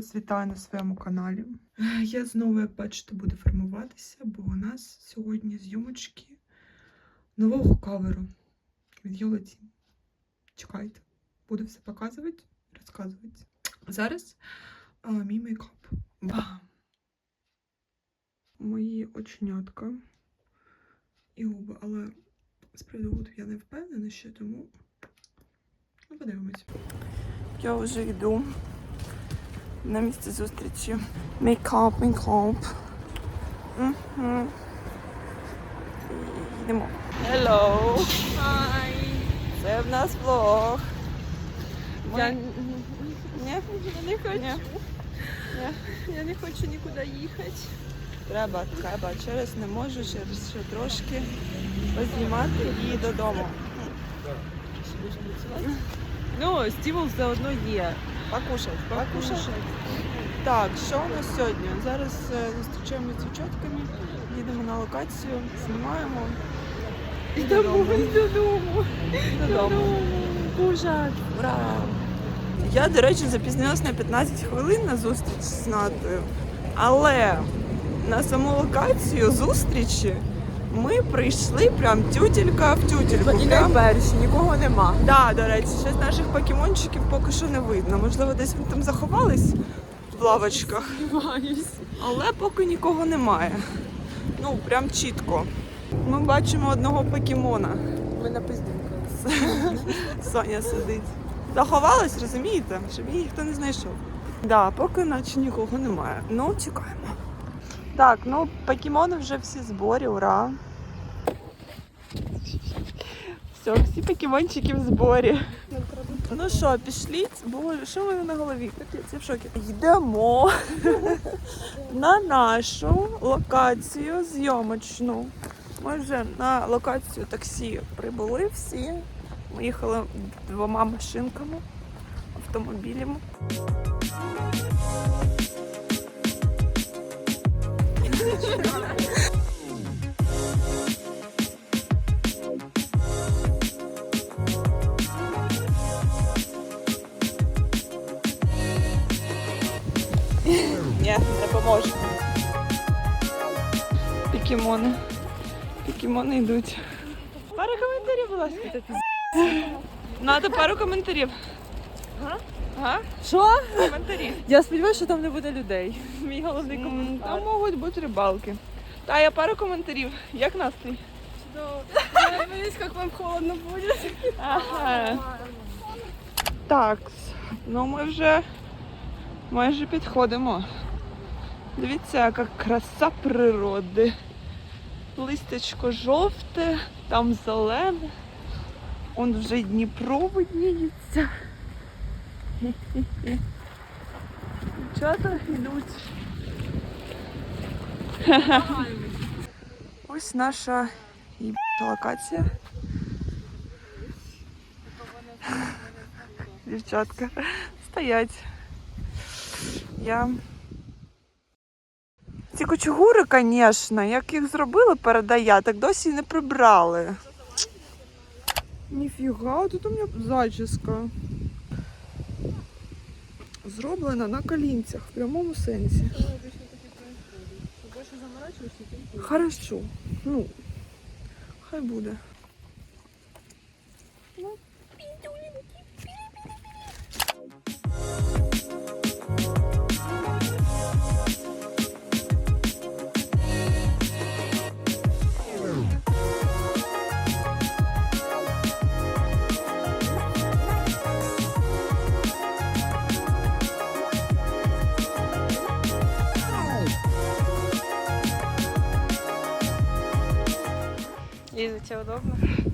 Вас вітаю на своєму каналі. Я знову, як бачите, буду формуватися, бо у нас сьогодні зйомочки нового каверу від Йолоті. Чекайте, буду все показувати, розказувати. Зараз а, мій мейкап. Бам! Мої оченятка і губи, але з приводу я не впевнена ще, тому ну, подивимось. Я вже йду на місце зустрічі. Мейкап, мейкап. Угу. Йдемо. Hello! Hi. Це в нас влог. Я, Ні? я не хочу. Ні. Я не хочу нікуди їхати. Треба, треба. Через не можу, через ще трошки познімати і додому. Ну, стимул все одно є. Покушать, покушать. Так, що у нас сьогодні? Зараз е, зустрічаємося з дівчатками, їдемо на локацію, знімаємо і додому. додому. Додому. Ужас. Ура! Я, до речі, запізнилась на 15 хвилин на зустріч з Натою. Але на саму локацію зустрічі ми прийшли прям тютелька в тютельку. І найперші, нікого нема. Да, до речі, ще з наших покемончиків поки що не видно. Можливо, десь вони там заховались в лавочках, але поки нікого немає. Ну, прям чітко. Ми бачимо одного покемона. Ми на. Соня сидить. Заховалась, розумієте, щоб її ніхто не знайшов. Да, поки наче нікого немає. Ну, чекаємо. Так, ну покемони вже всі зборі, ура. Все, всі покемончики в зборі. Ну що, пішліть, бо що ви на голові? Я в шокі. Йдемо на нашу локацію зйомочну. Ми вже на локацію таксі прибули всі. Ми їхали двома машинками, автомобілями. Ні, не поможе. Покемони. Покемони йдуть. Пару коментарів, будь ласка. Надо пару коментарів. Ага, Що? коментарі. Я сподіваюся, що там не буде людей. Мій головний М, Там можуть бути рибалки. Та я пару коментарів. Як настрій? Я боюсь, як вам холодно буде. Ага. Так, ну ми вже майже підходимо. Дивіться, яка краса природи. Листячко жовте, там зелене. Он вже й Дніпро видніється. Дівчата йдуть. Ось наша локація. Дівчатка стоять. Я. Ці кочугури, звісно, як їх зробили передая, так досі не прибрали. Ніфіга, тут у мене зачіска. Зроблена на колінцях в прямому сенсі. Хорошо. Ну, хай буде. Thank you.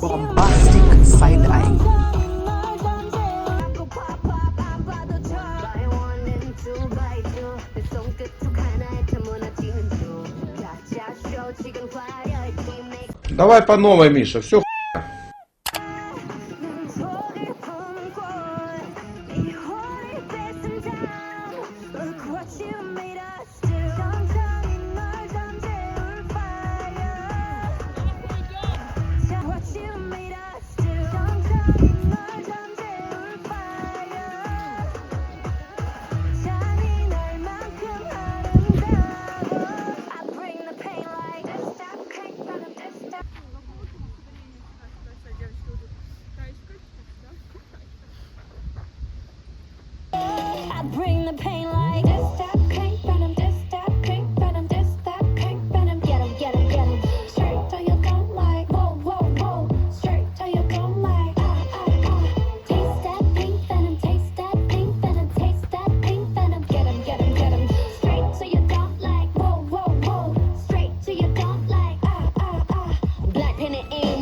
bombastic side eye. Давай по новой, Миша. Все to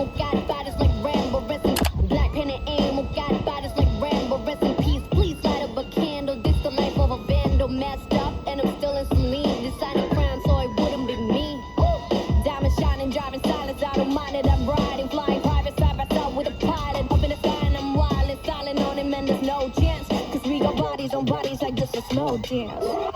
and. Got bodies like Rambo. Rest in Black and aim. Got bodies like Rambo. Rest in peace. Please light up a candle. This the life of a vandal. Messed up and I'm still in saline. Deciding crime so it wouldn't be me. Ooh. Diamond shining, driving silence. I don't mind it. I'm riding, flying private side by side with a pilot. Up in the sky and I'm wild and styling on him and there's no chance. Cause we got bodies on bodies like just a slow dance.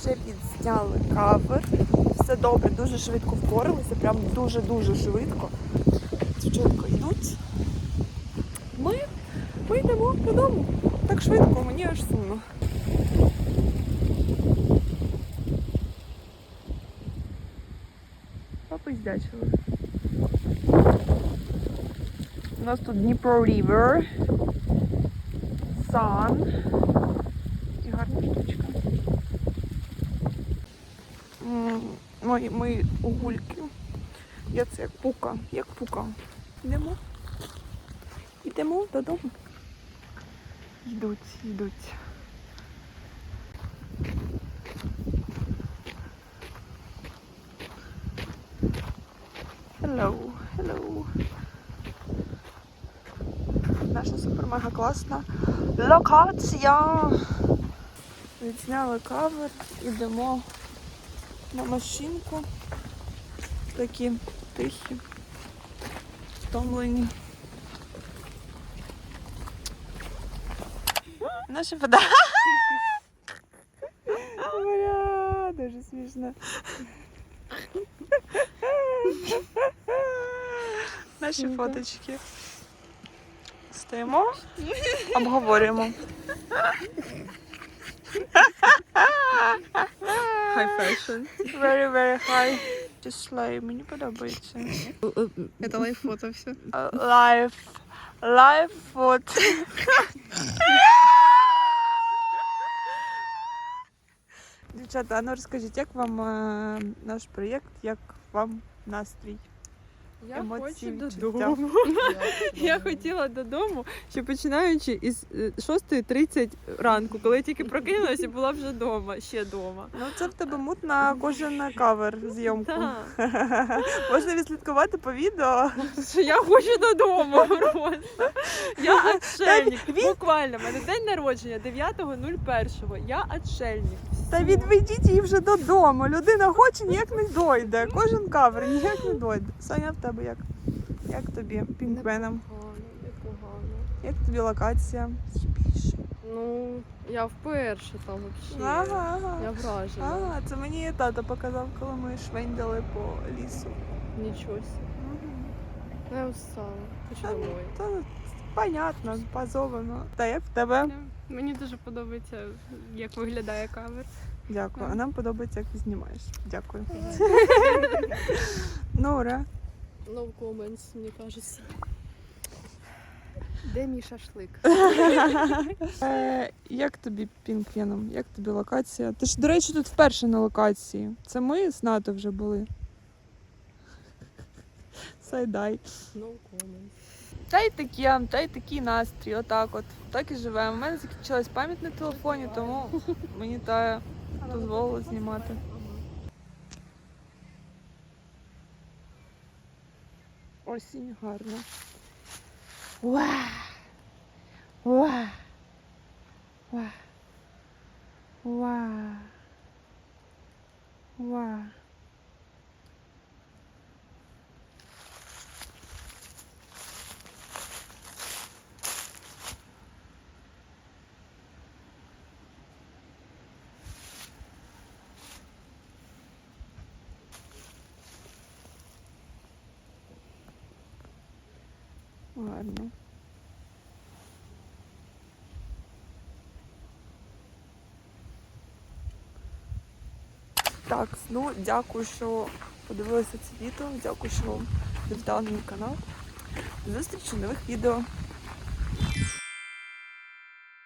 Вже відзняли кавер. Все добре, дуже швидко впоралися, прям дуже-дуже швидко. Дівчатка йдуть. Ми, ми йдемо додому. Так швидко, мені аж сумно. Попиздячили. У нас тут Дніпро Рівер, Сан. І гарна штучка. Мої, мої угульки. Я це як пука, як пука. Йдемо. Йдемо додому. Йдуть, йдуть. Hello, hello. Наша супер-мега класна локація. Відзняли кавер, ідемо на машинку. Такі тихі, втомлені. Наша вода. Бля, дуже смішно. Наші фоточки. Стоїмо, обговорюємо. High fashion. Very, very high. Слей, мені подобається. Это лайффото все. Лайф. Лайф фот. Дівчата, а ну розкажіть, як вам е, наш проєкт, як вам настрій? Я Емоції, хочу відчуття. додому. Я хотіла додому, ще починаючи із е, 6.30 ранку, коли я тільки прокинулася, була вже вдома, ще вдома. Ну, це в тебе мут на кожен кавер зйомку. Так, Можна відслідкувати по відео. що я хочу додому просто. Я отшельник. він- Буквально, в мене день народження 9.01. Я отшельник. Та відведіть її вже додому. Людина хоче, ніяк не дойде. Кожен кавер ніяк не дойде. Соня, в тебе як? Як тобі, пінгвеном? Як тобі локація? Спіш. Ну, я вперше там взагалі. Ага, ага. Я вражена. Ага, це мені тато показав, коли ми швендяли по лісу. Нічого. Ну, Я устала. Та, ну. Та понятно, позовано. Та як в тебе? Мені дуже подобається, як виглядає кавер. Дякую. А нам подобається, як ти знімаєш. Дякую. Нора. No comments, мені кажеться. Де мій шашлик? Е, як тобі пінгвіном? Як тобі локація? Ти ж, до речі, тут вперше на локації. Це ми з НАТО вже були. Сайдай. No comments. Та й таке, та й такий настрій, отак от. Так і живемо. У мене закінчилась пам'ять на телефоні, тому мені та дозволила знімати. Осінь гарна. Уа! Уа! Уа! Уа! Уа! Гарно. Так, ну дякую, що подивилися це відео. Дякую, що завітали на мій канал. До зустрічі нових відео.